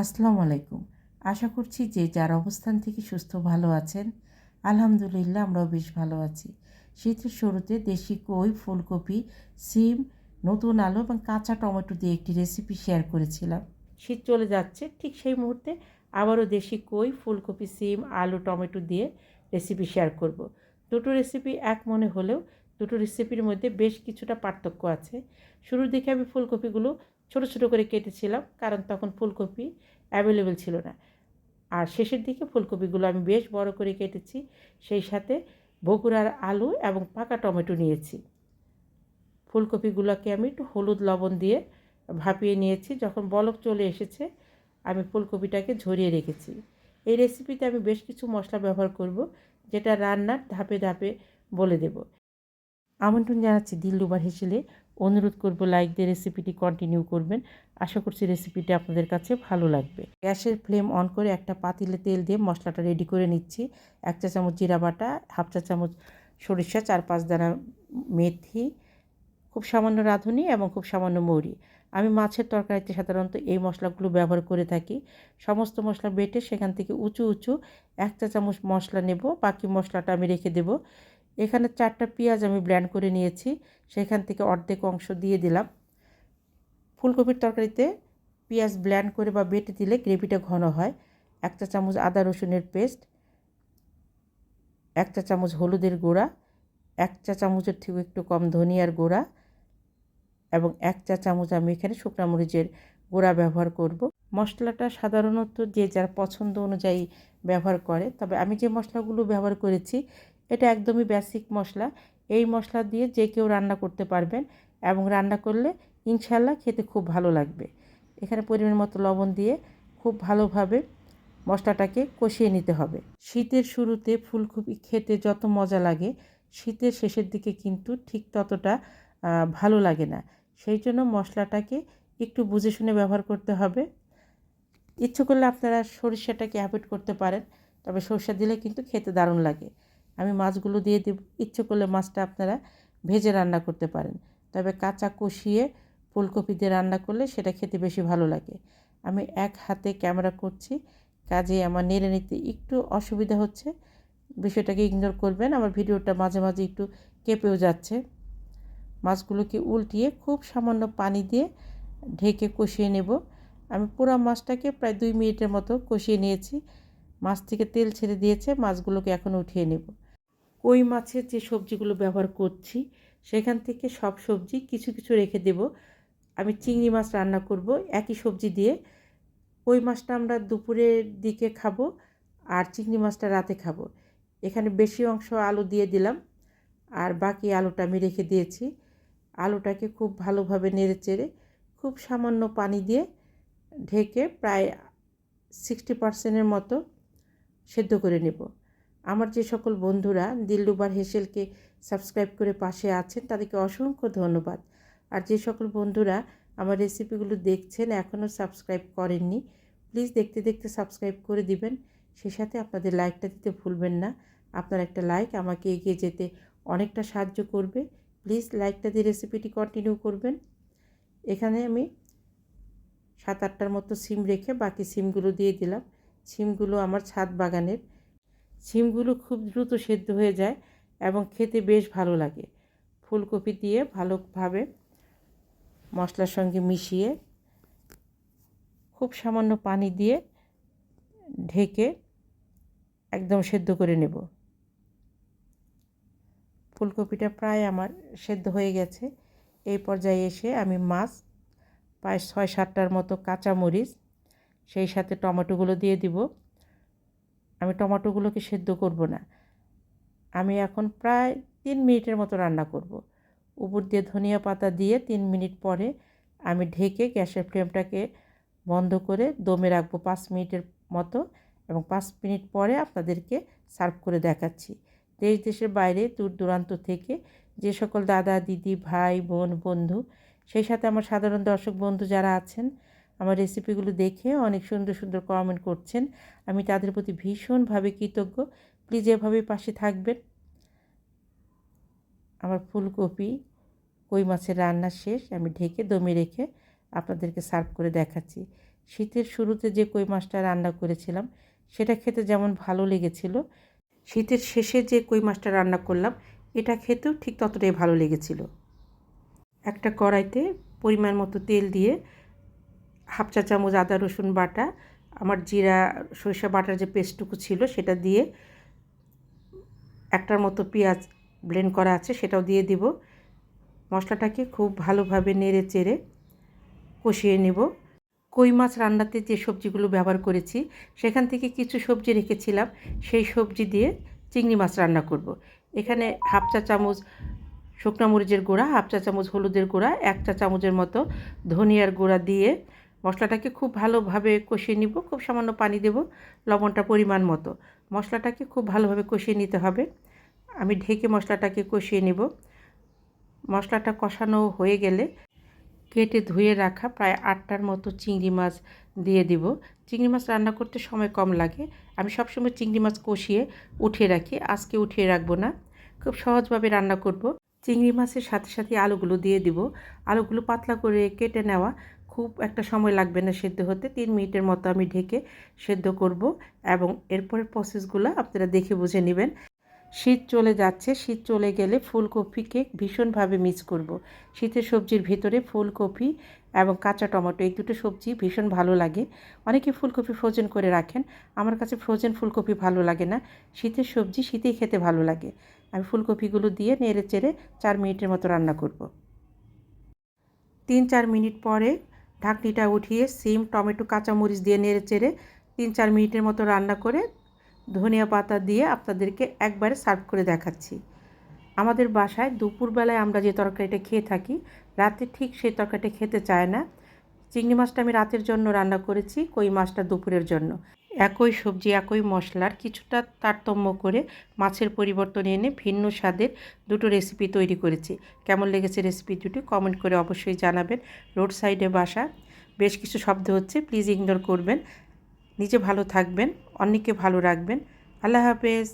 আসসালামু আলাইকুম। আশা করছি যে যার অবস্থান থেকে সুস্থ ভালো আছেন, আলহামদুলিল্লাহ আমরাও বেশ ভালো আছি। শীতের শুরুতে দেশি কই, ফুলকপি, সিম, নতুন আলু এবং কাঁচা টমেটো দিয়ে একটি রেসিপি শেয়ার করেছিলাম। শীত চলে যাচ্ছে, ঠিক সেই মুহূর্তে আবারও দেশি কই, ফুলকপি, সিম, আলু, টমেটো দিয়ে রেসিপি শেয়ার করব। দুটো রেসিপি এক মনে হলেও দুটো রেসিপির মধ্যে বেশ কিছুটা পার্থক্য আছে। শুরুর দিকে আমি ফুলকপিগুলো ছোট ছোট করে কেটেছিলাম, কারণ তখন ফুলকপি অ্যাভেলেবেল ছিল না। আর শেষের দিকে ফুলকপিগুলো আমি বেশ বড় করে কেটেছি, সেই সাথে বগুড়ার আলু এবং পাকা টমেটো নিয়েছি। ফুলকপিগুলোকে আমি একটু হলুদ লবণ দিয়ে ভাপিয়ে নিয়েছি, যখন বলক চলে এসেছে, আমি ফুলকপিটাকে ঝরিয়ে রেখেছি। এই রেসিপিতে আমি বেশ কিছু মশলা ব্যবহার করব, যেটা রান্নার ধাপে ধাপে বলে দেব। আমন্ত্রণ জানাচ্ছি দিল্লুবার হেসেলে অনুরোধ করব লাইক দিয়ে রেসিপিটি কন্টিনিউ করবেন। আশা করছি রেসিপিটি আপনাদের কাছে ভালো লাগবে। গ্যাসের ফ্লেম অন করে একটা পাতিলে তেল দিয়ে মশলাটা রেডি করে নিচ্ছি। এক চা চামচ জিরা বাটা, হাফ চা চামচ সরিষা, চার পাঁচ দানা মেথি, খুব সামান্য রাঁধুনি এবং খুব সামান্য মৌরি। আমি মাছের তরকারিতে সাধারণত এই মশলাগুলো ব্যবহার করে থাকি। সমস্ত মশলা বেটে সেখান থেকে উঁচু উঁচু এক চা চামচ মশলা নেব। বাকি মশলাটা আমি রেখে দেব। এখানে চারটা পেঁয়াজ আমি ব্ল্যান্ড করে নিয়েছি, সেখান থেকে অর্ধেক অংশ দিয়ে দিলাম। ফুলকপির তরকারিতে পেঁয়াজ ব্ল্যান্ড করে বা বেটে দিলে গ্রেভিটা ঘন হয়। এক চা চামচ আদা রসুনের পেস্ট, এক চা চামচ হলুদের গুঁড়া, এক চা চামচের থেকে একটু কম ধনিয়ার গুঁড়া এবং এক চা চামচ আমি এখানে শুকনো মরিচের গুঁড়া ব্যবহার করব। মশলাটা সাধারণত যে যার পছন্দ অনুযায়ী ব্যবহার করে, তবে আমি যে মশলাগুলো ব্যবহার করেছি এটা একদমই বেসিক মশলা। এই মশলা দিয়ে যে কেউ রান্না করতে পারবেন এবং রান্না করলে ইনশাল্লাহ খেতে খুব ভালো লাগবে। এখানে পরিমাণ মতো লবণ দিয়ে খুব ভালোভাবে মশলাটাকে কষিয়ে নিতে হবে। শীতের শুরুতে ফুলকপি খেতে যত মজা লাগে, শীতের শেষের দিকে কিন্তু ঠিক ততটা ভালো লাগে না। সেই জন্য মশলাটাকে একটু বুঝে শুনে ব্যবহার করতে হবে। ইচ্ছে করলে আপনারা সরিষাটাকে অ্যাভয়েড করতে পারেন, তবে সরষা দিলে কিন্তু খেতে দারুণ লাগে। আমি মাছগুলো দিয়ে দেব। ইচ্ছে করলে মাছটা আপনারা ভেজে রান্না করতে পারেন। তবে কাঁচা কষিয়ে ফুলকপি দিয়ে রান্না করলে সেটা খেতে বেশি ভালো লাগে। আমি এক হাতে ক্যামেরা করছি, কাজে আমার নেড়ে নিতে একটু অসুবিধা হচ্ছে। বিষয়টাকে ইগনোর করবেন, আমার ভিডিওটা মাঝে মাঝে একটু কেঁপেও যাচ্ছে। মাছগুলোকে উল্টিয়ে খুব সামান্য পানি দিয়ে ঢেকে কষিয়ে নেব। আমি পুরো মাছটাকে প্রায় দুই মিনিটের মতো কষিয়ে নিয়েছি। মাছ থেকে তেল ছেড়ে দিয়েছে, মাছগুলোকে এখন উঠিয়ে নেব। কই মাছের যে সবজিগুলো ব্যবহার করছি, সেখান থেকে সব সবজি কিছু কিছু রেখে দেব। আমি চিংড়ি মাছ রান্না করব, একই সবজি দিয়ে। কই মাছটা আমরা দুপুরের দিকে খাব আর চিংড়ি মাছটা রাতে খাব। এখানে বেশি অংশ আলু দিয়ে দিলাম আর বাকি আলুটা আমি রেখে দিয়েছি। আলুটাকে খুব ভালোভাবে নেড়ে চেড়ে খুব সামান্য পানি দিয়ে ঢেকে প্রায় সিক্সটি পার্সেন্টের মতো সেদ্ধ করে নেব। আমার যে সকল বন্ধুরা দিল্লুবার হেসেলকে সাবস্ক্রাইব করে পাশে আছেন, তাদেরকে অসংখ্য ধন্যবাদ। আর যে সকল বন্ধুরা আমার রেসিপিগুলো দেখছেন এখনও সাবস্ক্রাইব করেননি, প্লিজ দেখতে দেখতে সাবস্ক্রাইব করে দিবেন। সে সাথে আপনাদের লাইকটা দিতে ভুলবেন না। আপনার একটা লাইক আমাকে এগিয়ে যেতে অনেকটা সাহায্য করবে। প্লিজ লাইকটা দিয়ে রেসিপিটি কন্টিনিউ করবেন। এখানে আমি সাত আটটার মতো সিম রেখে বাকি সিমগুলো দিয়ে দিলাম। সিমগুলো আমার ছাদ বাগানের। সিমগুলো খুব দ্রুত সেদ্ধ হয়ে যায় এবং খেতে বেশ ভালো লাগে। ফুলকপি দিয়ে ভালোভাবে মশলার সঙ্গে মিশিয়ে খুব সামান্য পানি দিয়ে ঢেকে একদম সেদ্ধ করে নেব। ফুলকপিটা প্রায় আমার সেদ্ধ হয়ে গেছে। এই পর্যায়ে এসে আমি মাছ, প্রায় ছয় সাতটার মতো কাঁচামরিচ, সেই সাথে টমেটোগুলো দিয়ে দিব। আমি টমেটোগুলোকে সেদ্ধ করব না আমি এখন প্রায় তিন মিনিটের মতো রান্না করব। উপর দিয়ে ধনিয়া পাতা দিয়ে তিন মিনিট পরে আমি ঢেকে গ্যাসের ফ্লেমটাকে বন্ধ করে দমে রাখব পাঁচ মিনিটের মতো এবং পাঁচ মিনিট পরে আপনাদেরকে সার্ভ করে দেখাচ্ছি দেশ, দেশের বাইরে দূর দূরান্ত থেকে যে সকল দাদা, দিদি, ভাই, বোন, বন্ধু, সেই সাথে আমার সাধারণ দর্শক বন্ধু যারা আছেন আমার রেসিপিগুলো দেখে অনেক সুন্দর সুন্দর কমেন্ট করছেন। আমি তাদের প্রতি ভীষণভাবে কৃতজ্ঞ। প্লিজ এভাবে পাশে থাকবেন। আমার ফুলকপি, কই মাছের রান্না শেষ। আমি ঢেকে দমে রেখে আপনাদেরকে সার্ভ করে দেখাচ্ছি। শীতের শুরুতে যে কই মাছটা রান্না করেছিলাম, সেটা খেতে যেমন ভালো লেগেছিল, শীতের শেষে যে কই মাছটা রান্না করলাম, এটা খেতেও ঠিক ততটাই ভালো লেগেছিল। একটা কড়াইতে পরিমাণ মতো তেল দিয়ে হাফ চা চামচ আদা রসুন বাটা, আমার জিরা সরিষা বাটার যে পেস্টটুকু ছিল সেটা দিয়ে একটার মতো পেঁয়াজ ব্লেন্ড করা আছে, সেটাও দিয়ে দিব মশলাটাকে খুব ভালোভাবে নেড়ে চেড়ে কষিয়ে নেব কই মাছ রান্নাতে যে সবজিগুলো ব্যবহার করেছি, সেখান থেকে কিছু সবজি রেখেছিলাম, সেই সবজি দিয়ে চিংড়ি মাছ রান্না করব। এখানে হাফ চা চামচ শুকনো মরিচের গুঁড়া, হাফ চা চামচ হলুদের গুঁড়া, এক চা চামচের মতো ধনিয়ার গুঁড়া দিয়ে মশলাটাকে খুব ভালোভাবে কষিয়ে নিব, খুব সামান্য পানি দেব লবণটা পরিমাণ মতো। মশলাটাকে খুব ভালোভাবে কষিয়ে নিতে হবে। আমি ঢেকে মশলাটাকে কষিয়ে নিব। মশলাটা কষানো হয়ে গেলে কেটে ধুয়ে রাখা প্রায় আটটার মতো চিংড়ি মাছ দিয়ে দিব। চিংড়ি মাছ রান্না করতে সময় কম লাগে। আমি সবসময় চিংড়ি মাছ কষিয়ে উঠিয়ে রাখি, আজকে উঠিয়ে রাখব না। খুব সহজভাবে রান্না করব। চিংড়ি মাছের সাথে সাথে আলুগুলো দিয়ে দিব। আলুগুলো পাতলা করে কেটে নেওয়া খুব একটা সময় লাগবে না সেদ্ধ হতে। তিন মিনিটের মতো আমি ঢেকে সেদ্ধ করব এবং এরপরের প্রসেসগুলো আপনারা দেখে বুঝে নেবেন। শীত চলে যাচ্ছে। শীত চলে গেলে ফুলকপিকে ভীষণভাবে মিস করব। শীতের সবজির ভিতরে ফুলকপি এবং কাঁচা টমেটো, এই দুটো সবজি ভীষণ ভালো লাগে। অনেকে ফুলকপি ফ্রোজেন করে রাখেন। আমার কাছে ফ্রোজেন ফুলকপি ভালো লাগে না। শীতের সবজি শীতেই খেতে ভালো লাগে। আমি ফুলকপিগুলো দিয়ে নেড়ে চেড়ে চার মিনিটের মতো রান্না করব। তিন চার মিনিট পরে ঢাকনিটা উঠিয়ে সিম, টমেটো, কাঁচামরিচ দিয়ে নেড়ে চেড়ে তিন চার মিনিটের মতো রান্না করে ধনিয়া পাতা দিয়ে আপনাদেরকে একবারে সার্ভ করে দেখাচ্ছি। আমাদের বাসায় দুপুরবেলায় আমরা যে তরকারিটা খেয়ে থাকি, রাতে ঠিক সেই তরকারিটা খেতে চায় না। চিংড়ি মাছটা আমি রাতের জন্য রান্না করেছি, কই মাছটা দুপুরের জন্য। একই সবজি, একই মশলার কিছুটা তারতম্য করে মাছের পরিবর্তন এনে ভিন্ন স্বাদের দুটো রেসিপি তৈরি করেছি। কেমন লেগেছে রেসিপি দুটি কমেন্ট করে অবশ্যই জানাবেন। রোড সাইডে বাসা। বেশ কিছু শব্দ হচ্ছে প্লিজ ইগনোর করবেন। নিজে ভালো থাকবেন, অন্যকে ভালো রাখবেন। আল্লাহ হাফেজ।